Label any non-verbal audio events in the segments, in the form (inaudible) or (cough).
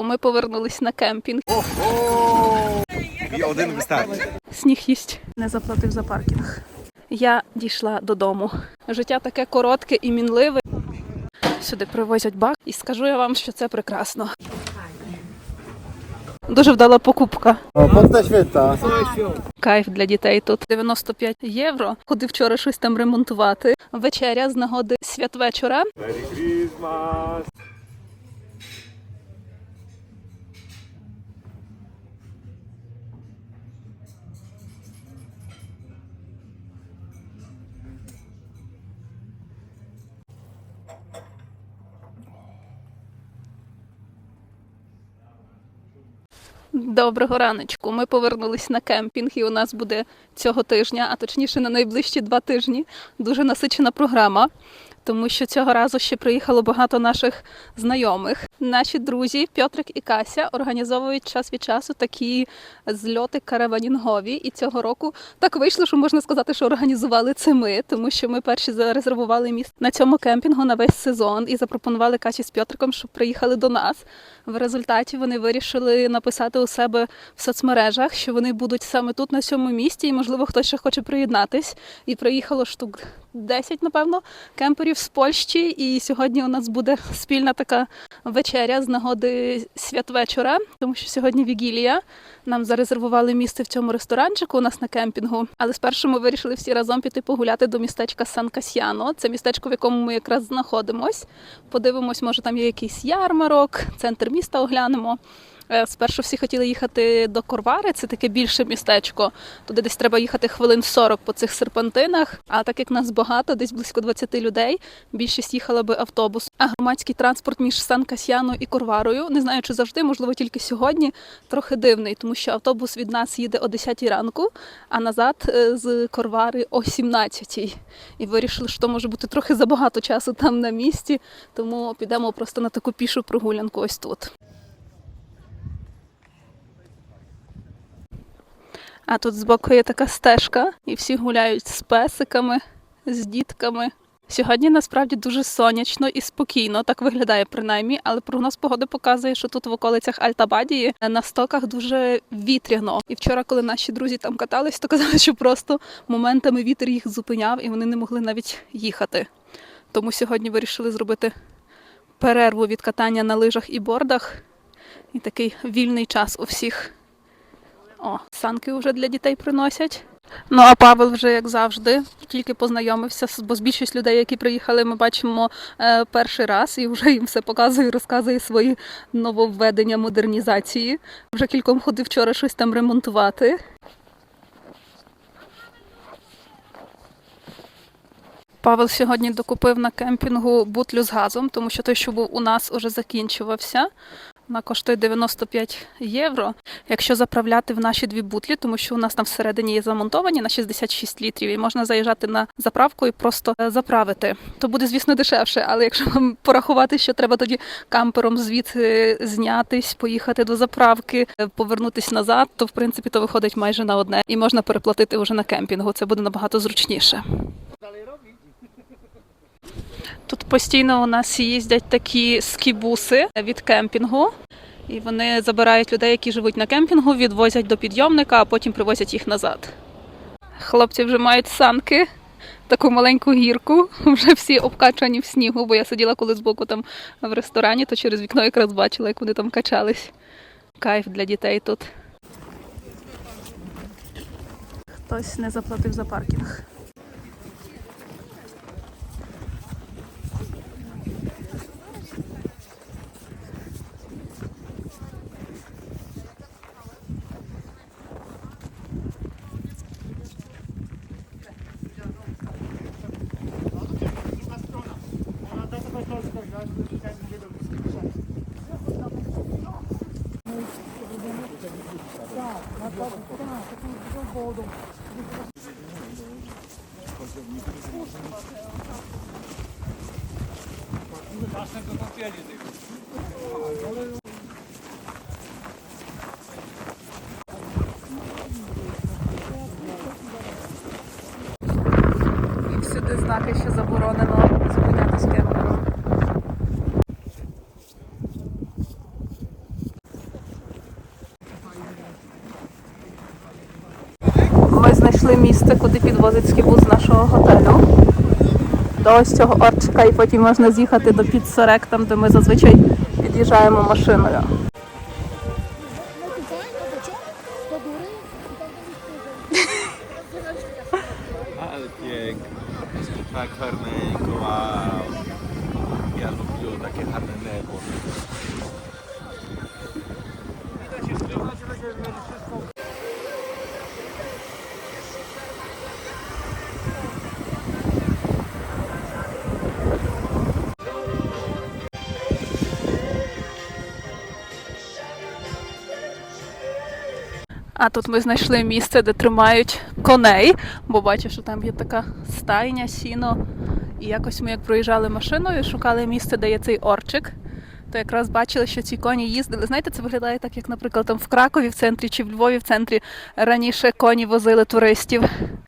раночку. Ми повернулись на кемпінг. Ого! І один вистачить. Сніг їсть. Не заплатив за паркінг. Я дійшла додому. Життя таке коротке і мінливе. Сюди привозять бак, і скажу я вам, що це прекрасно. Дуже вдала покупка. Кайф для дітей тут 95 євро. Ходив вчора щось там ремонтувати. Вечеря з нагоди святвечора. Доброго раночку. Ми повернулись на кемпінг, і у нас буде цього тижня, а точніше на найближчі два тижні, дуже насичена програма, тому що цього разу ще приїхало багато наших знайомих. Наші друзі Пьотрик і Кася організовують час від часу такі зльоти караванінгові. І цього року так вийшло, що можна сказати, що організували це ми, тому що ми перші зарезервували місце на цьому кемпінгу на весь сезон і запропонували Касі з Пьотриком, щоб приїхали до нас. В результаті вони вирішили написати у себе в соцмережах, що вони будуть саме тут, на цьому місці, і можливо хтось ще хоче приєднатись. І приїхало штук 10, напевно, кемперів з Польщі. І сьогодні у нас буде спільна така вечеря з нагоди святвечора, тому що сьогодні вігілія. Нам зарезервували місце в цьому ресторанчику у нас на кемпінгу. Але спершу ми вирішили всі разом піти погуляти до містечка Сан Касьяно. Це містечко, в якому ми якраз знаходимось. Подивимось, може там є якийсь ярмарок, центр міста оглянемо. Е, Спершу всі хотіли їхати до Корвари, це таке більше містечко. Туди десь треба їхати хвилин 40 по цих серпантинах. А так як нас багато, десь близько 20 людей, більшість їхала би автобус. А громадський транспорт між Сан Касьяно і Корварою, не знаю, чи завжди, можливо, тільки сьогодні, трохи дивний, тому що автобус від нас їде о 10 ранку, а назад е, з Корвари о 17. І вирішили, що може бути трохи забагато часу там на місці, тому підемо просто на таку пішу прогулянку ось тут. А тут збоку є така стежка, і всі гуляють з песиками, з дітками. Сьогодні насправді дуже сонячно і спокійно, так виглядає принаймні, але прогноз погоди показує, що тут в околицях Альтабадії на стоках дуже вітряно. І вчора, коли наші друзі там катались, то казали, що просто моментами вітер їх зупиняв і вони не могли навіть їхати. Тому сьогодні вирішили зробити перерву від катання на лижах і бордах. І такий вільний час у всіх. О, санки вже для дітей приносять. Ну а Павел вже, як завжди, тільки познайомився, бо з більшість людей, які приїхали, ми бачимо е, перший раз і вже їм все показує, розказує свої нововведення модернізації. Вже кільком ходив вчора щось там ремонтувати. Павел сьогодні докупив на кемпінгу бутлю з газом, тому що той, що був у нас, уже закінчувався. Вона коштує 95 євро. Якщо заправляти в наші дві бутлі, тому що у нас там всередині є замонтовані на 66 літрів, і можна заїжджати на заправку і просто е, заправити. То буде, звісно, дешевше, але якщо вам (laughs) порахувати, що треба тоді кампером звідси знятись, поїхати до заправки, е, повернутись назад, то в принципі то виходить майже на одне, і можна переплатити вже на кемпінгу. Це буде набагато зручніше. Тут постійно у нас їздять такі скібуси від кемпінгу. І вони забирають людей, які живуть на кемпінгу, відвозять до підйомника, а потім привозять їх назад. Хлопці вже мають санки, таку маленьку гірку, (laughs) вже всі обкачані в снігу, бо я сиділа коли збоку там в ресторані, то через вікно якраз бачила, як вони там качались. Кайф для дітей тут. Хтось не заплатив за паркінг. І місце, куди підвозить скібу з нашого готелю. До ось цього орчика, і потім можна з'їхати до Підсорек, там де ми зазвичай під'їжджаємо машиною. А тут ми знайшли місце, де тримають коней, бо бачу, що там є така стайня, сіно. І якось ми як проїжджали машиною, шукали місце, де є цей орчик. То якраз бачили, що ці коні їздили. Знаєте, це виглядає так, як, наприклад, там в Кракові в центрі чи в Львові в центрі раніше коні возили туристів.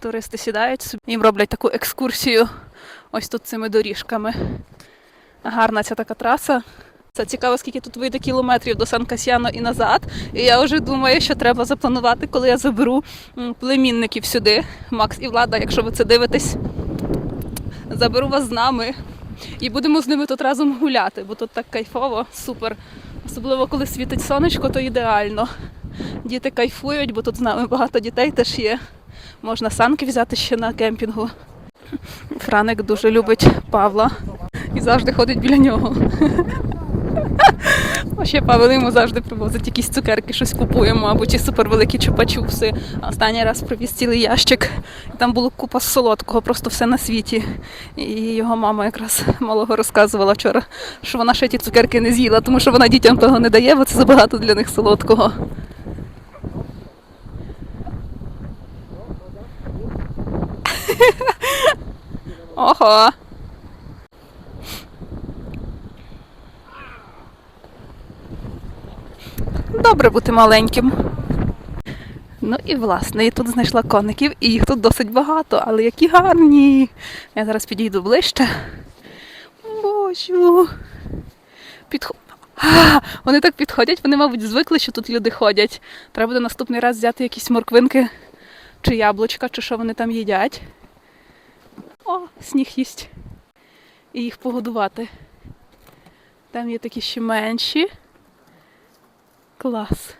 Туристи сідають їм роблять таку екскурсію ось тут цими доріжками. Гарна ця така траса. Це цікаво, скільки тут вийде кілометрів до Сан Касьяно і назад. І я вже думаю, що треба запланувати, коли я заберу племінників сюди. Макс і Влада, якщо ви це дивитесь, заберу вас з нами і будемо з ними тут разом гуляти, бо тут так кайфово, супер. Особливо коли світить сонечко, то ідеально. Діти кайфують, бо тут з нами багато дітей теж є. Можна санки взяти ще на кемпінгу. Франик дуже любить Павла і завжди ходить біля нього. Ще Павел йому завжди привозить якісь цукерки, щось купуємо, або ті супервеликі чупа-чупси. Останній раз привіз цілий ящик, там було купа солодкого, просто все на світі. І його мама якраз малого розказувала вчора, що вона ще ті цукерки не з'їла, тому що вона дітям того не дає, бо це забагато для них солодкого. (laughs) Ого! Добре бути маленьким. Ну і власне, я тут знайшла коників, і їх тут досить багато, але які гарні. Я зараз підійду ближче. Боже. Підхо... А, вони так підходять, вони, мабуть, звикли, що тут люди ходять. Треба буде наступний раз взяти якісь морквинки чи яблучка, чи що вони там їдять. О, сніг їсть. І їх погодувати. Там є такі ще менші. Клас.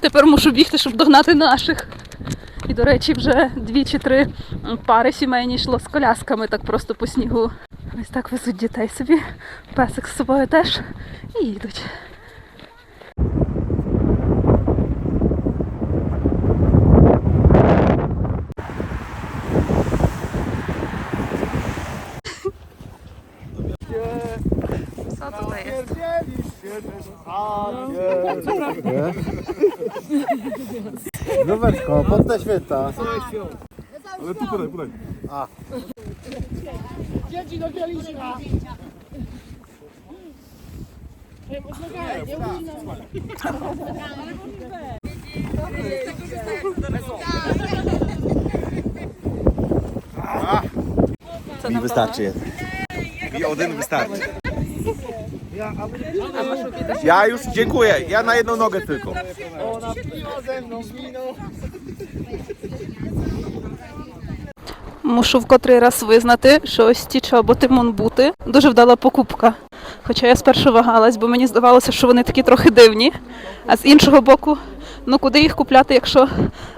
Тепер мушу бігти, щоб догнати наших. І, до речі, вже дві чи три пари сімейні йшло з колясками так просто по снігу. Ось так везуть дітей собі. Песик з собою теж і їдуть. co tutaj jest? Nie? Pod te święta. Ale tu podaj, podaj. A. Dzieci do kieliszka. Mi wystarczy. Mi Odyn wystarczy. Ja już dziękuję. Ja na jedną nogę tylko. Мушу в котрий раз визнати, що ось ті чоботи Монбути дуже вдала покупка. Хоча я спершу вагалась, бо мені здавалося, що вони такі трохи дивні. А з іншого боку, ну куди їх купляти, якщо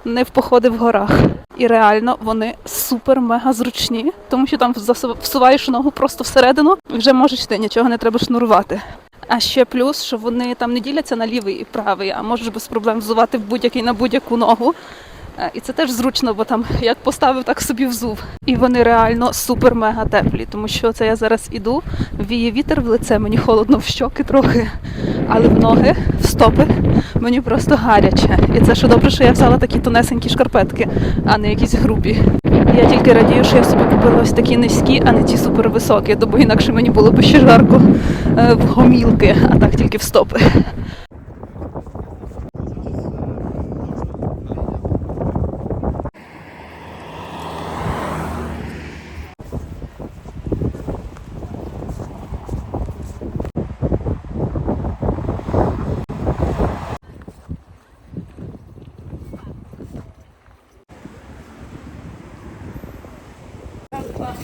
не в походи в горах? І реально вони супер-мега зручні, тому що там всуваєш ногу просто всередину і вже можеш йти, нічого не треба шнурувати. А ще плюс, що вони там не діляться на лівий і правий, а можеш без проблем взувати в будь-який на будь-яку ногу. Е, І це теж зручно, бо там як поставив, так собі взув. І вони реально супер-мега теплі, тому що це я зараз іду, віє вітер в лице, мені холодно в щоки трохи, але в ноги, в стопи мені просто гаряче. І це ще добре, що я взяла такі тонесенькі шкарпетки, а не якісь грубі. Я тільки радію, що я собі купила ось такі низькі, а не ті супервисокі, бо інакше мені було б ще жарко е, в гомілки, а так тільки в стопи. pas.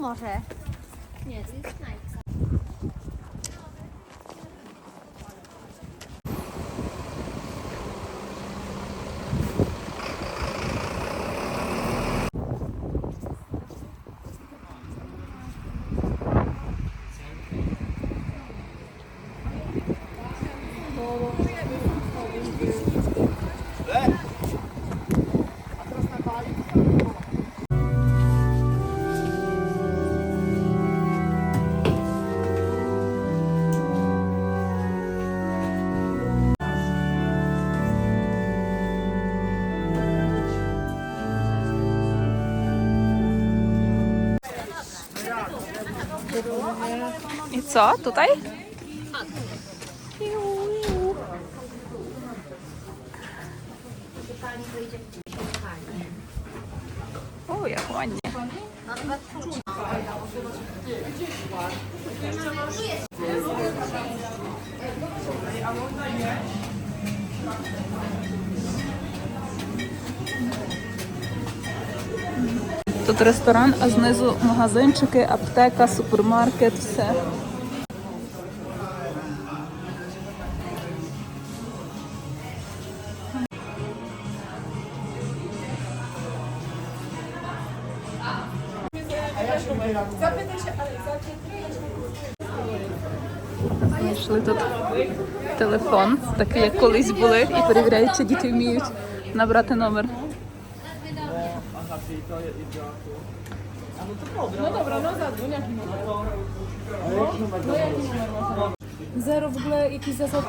Może. Nie, to jest knajpka. I co, tutaj? Тут ресторан, а знизу магазинчики, аптека, супермаркет, все. Знайшли тут телефон, такий як колись були, і перевіряють, чи діти вміють набрати номер. Zero w ogóle jakiś zasad.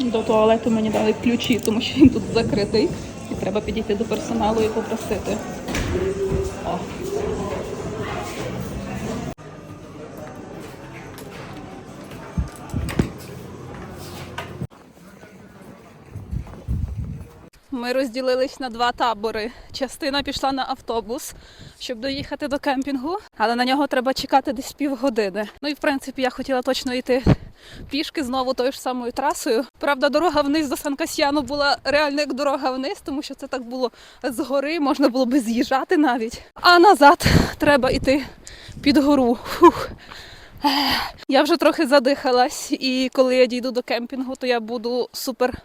До туалету мені дали ключі, тому що він тут закритий. І треба підійти до персоналу і попросити. Ми розділились на два табори. Частина пішла на автобус, щоб доїхати до кемпінгу, але на нього треба чекати десь півгодини. Ну і в принципі я хотіла точно йти пішки знову тою ж самою трасою. Правда, дорога вниз до Сан-Касьяну була реально як дорога вниз, тому що це так було згори, можна було би з'їжджати навіть. А назад треба йти під гору. Фух. Я вже трохи задихалась, і коли я дійду до кемпінгу, то я буду супер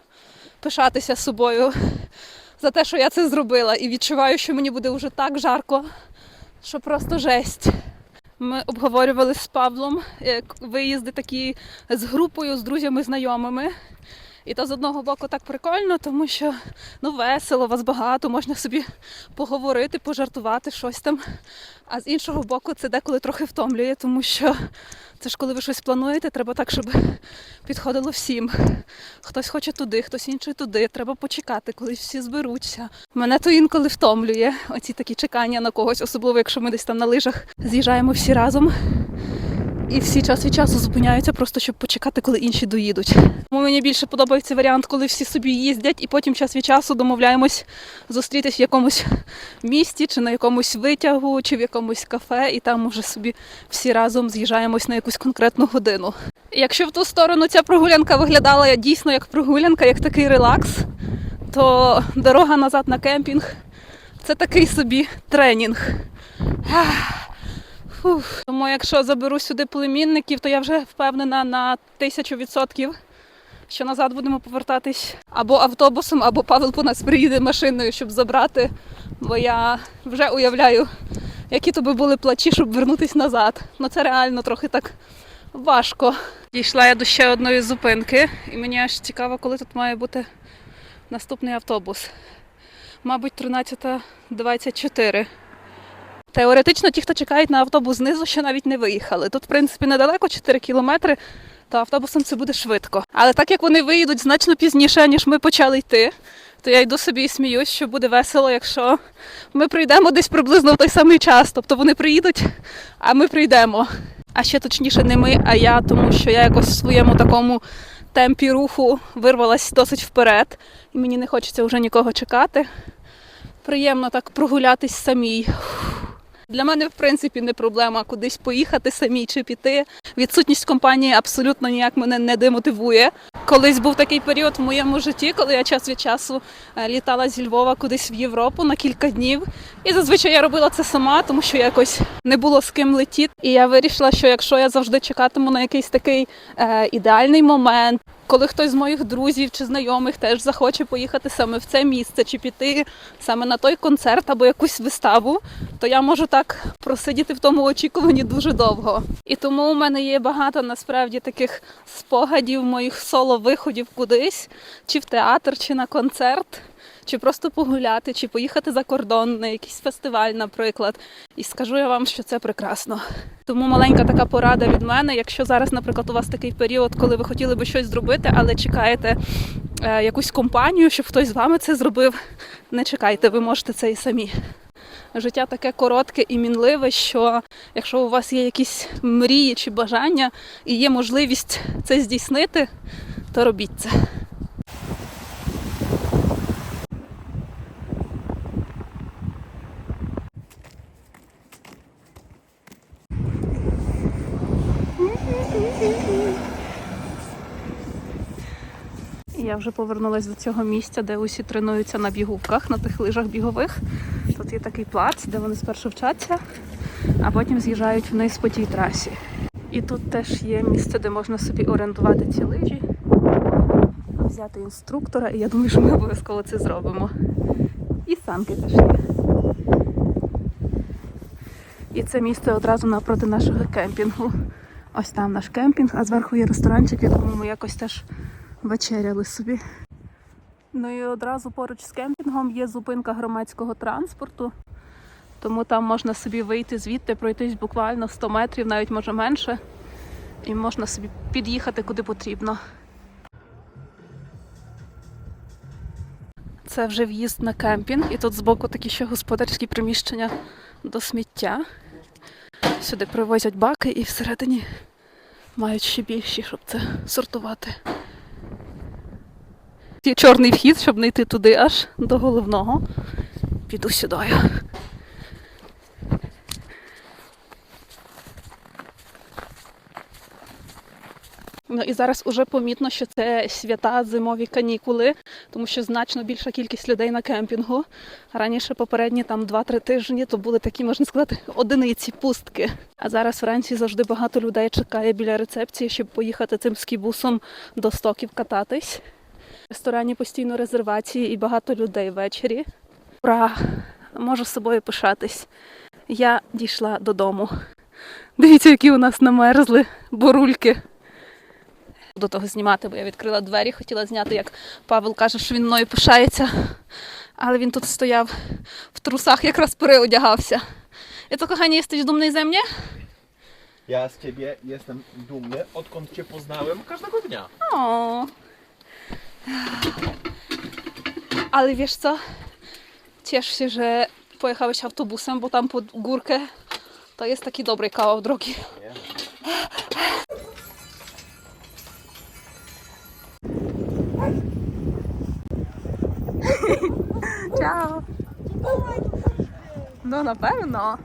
пишатися собою за те, що я це зробила, і відчуваю, що мені буде вже так жарко, що просто жесть. Ми обговорювали з Павлом виїзди такі з групою, з друзями, знайомими. І то з одного боку так прикольно, тому що ну весело, вас багато, можна собі поговорити, пожартувати щось там. А з іншого боку, це деколи трохи втомлює, тому що це ж коли ви щось плануєте, треба так, щоб підходило всім. Хтось хоче туди, хтось інший туди. Треба почекати, коли всі зберуться. Мене то інколи втомлює. Оці такі чекання на когось, особливо якщо ми десь там на лижах з'їжджаємо всі разом. І всі час від часу зупиняються просто щоб почекати, коли інші доїдуть. Мені більше подобається варіант, коли всі собі їздять, і потім час від часу домовляємось зустрітись в якомусь місті, чи на якомусь витягу, чи в якомусь кафе, і там уже собі всі разом з'їжджаємось на якусь конкретну годину. Якщо в ту сторону ця прогулянка виглядала дійсно як прогулянка, як такий релакс, то дорога назад на кемпінг це такий собі тренінг. Фух. Тому якщо заберу сюди племінників, то я вже впевнена на тисячу відсотків, що назад будемо повертатись або автобусом, або Павел по нас приїде машиною, щоб забрати. Бо я вже уявляю, які то би були плачі, щоб вернутись назад. Ну це реально трохи так важко. Дійшла я до ще одної зупинки, і мені аж цікаво, коли тут має бути наступний автобус. Мабуть, 13.24. Теоретично ті, хто чекають на автобус знизу, ще навіть не виїхали. Тут, в принципі, недалеко 4 кілометри. то автобусом це буде швидко. Але так як вони виїдуть значно пізніше, ніж ми почали йти, то я йду собі і сміюсь, що буде весело, якщо ми прийдемо десь приблизно в той самий час. Тобто вони приїдуть, а ми прийдемо. А ще точніше не ми, а я, тому що я якось в своєму такому темпі руху вирвалась досить вперед, і мені не хочеться вже нікого чекати. Приємно так прогулятись самій. Для мене, в принципі, не проблема кудись поїхати самі чи піти. Відсутність компанії абсолютно ніяк мене не демотивує. Колись був такий період в моєму житті, коли я час від часу е, літала зі Львова кудись в Європу на кілька днів. І зазвичай я робила це сама, тому що якось не було з ким летіти. І я вирішила, що якщо я завжди чекатиму на якийсь такий е, ідеальний момент, коли хтось з моїх друзів чи знайомих теж захоче поїхати саме в це місце, чи піти саме на той концерт або якусь виставу, то я можу так просидіти в тому очікуванні дуже довго. І тому у мене є багато насправді таких спогадів моїх соло-виходів кудись, чи в театр, чи на концерт. Чи просто погуляти, чи поїхати за кордон на якийсь фестиваль, наприклад. І скажу я вам, що це прекрасно. Тому маленька така порада від мене. Якщо зараз, наприклад, у вас такий період, коли ви хотіли би щось зробити, але чекаєте е, якусь компанію, щоб хтось з вами це зробив, не чекайте, ви можете це і самі. Життя таке коротке і мінливе, що якщо у вас є якісь мрії чи бажання і є можливість це здійснити, то робіть це. Я вже повернулася до цього місця, де усі тренуються на бігувках, на тих лижах бігових. Тут є такий плац, де вони спершу вчаться, а потім з'їжджають вниз по тій трасі. І тут теж є місце, де можна собі орендувати ці лижі, взяти інструктора, і я думаю, що ми обов'язково це зробимо. І санки теж є. І це місце одразу напроти нашого кемпінгу. Ось там наш кемпінг, а зверху є ресторанчик, в якому ми якось теж вечеряли собі. Ну і одразу поруч з кемпінгом є зупинка громадського транспорту, тому там можна собі вийти звідти, пройтись буквально 100 метрів, навіть може менше, і можна собі під'їхати куди потрібно. Це вже в'їзд на кемпінг, і тут збоку такі ще господарські приміщення до сміття. Сюди привозять баки і всередині мають ще більші, щоб це сортувати. Є чорний вхід, щоб не йти туди аж до головного. Піду сюди. Ну і зараз уже помітно, що це свята зимові канікули, тому що значно більша кількість людей на кемпінгу. Раніше попередні там 2-3 тижні то були такі, можна сказати, одиниці пустки. А зараз вранці завжди багато людей чекає біля рецепції, щоб поїхати цим скібусом до стоків кататись. В ресторані постійно резервації і багато людей ввечері. Ура! Можу з собою пишатись. Я дійшла додому. Дивіться, які у нас намерзли бурульки. До того знімати, бо я відкрила двері, хотіла зняти, як Павел каже, що він мною пишається. Але він тут стояв в трусах, якраз переодягався. I co, kochanie, jesteś dumny ze mnie? Ja z ciebie jestem dumny, odkąd cię poznałem każdego dnia. O. Ale wiesz co? Ciesz się, że pojechałeś autobusem, bo tam pod górkę to jest taki dobry kawał drogi. Ciao. No na pewno.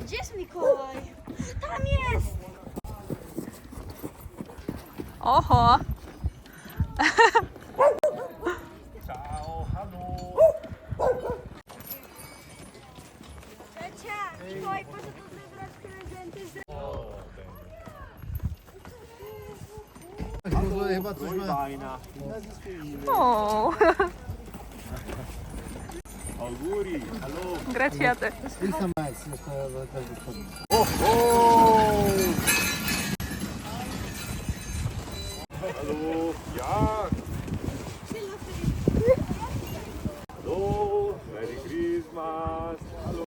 Gdzie jest Mikołaj? Tam jest! Oho. (laughs) Ewa coś ma. O, Auguri, hallo. graciate. Lisa Miles, jeszcze do tego O, o!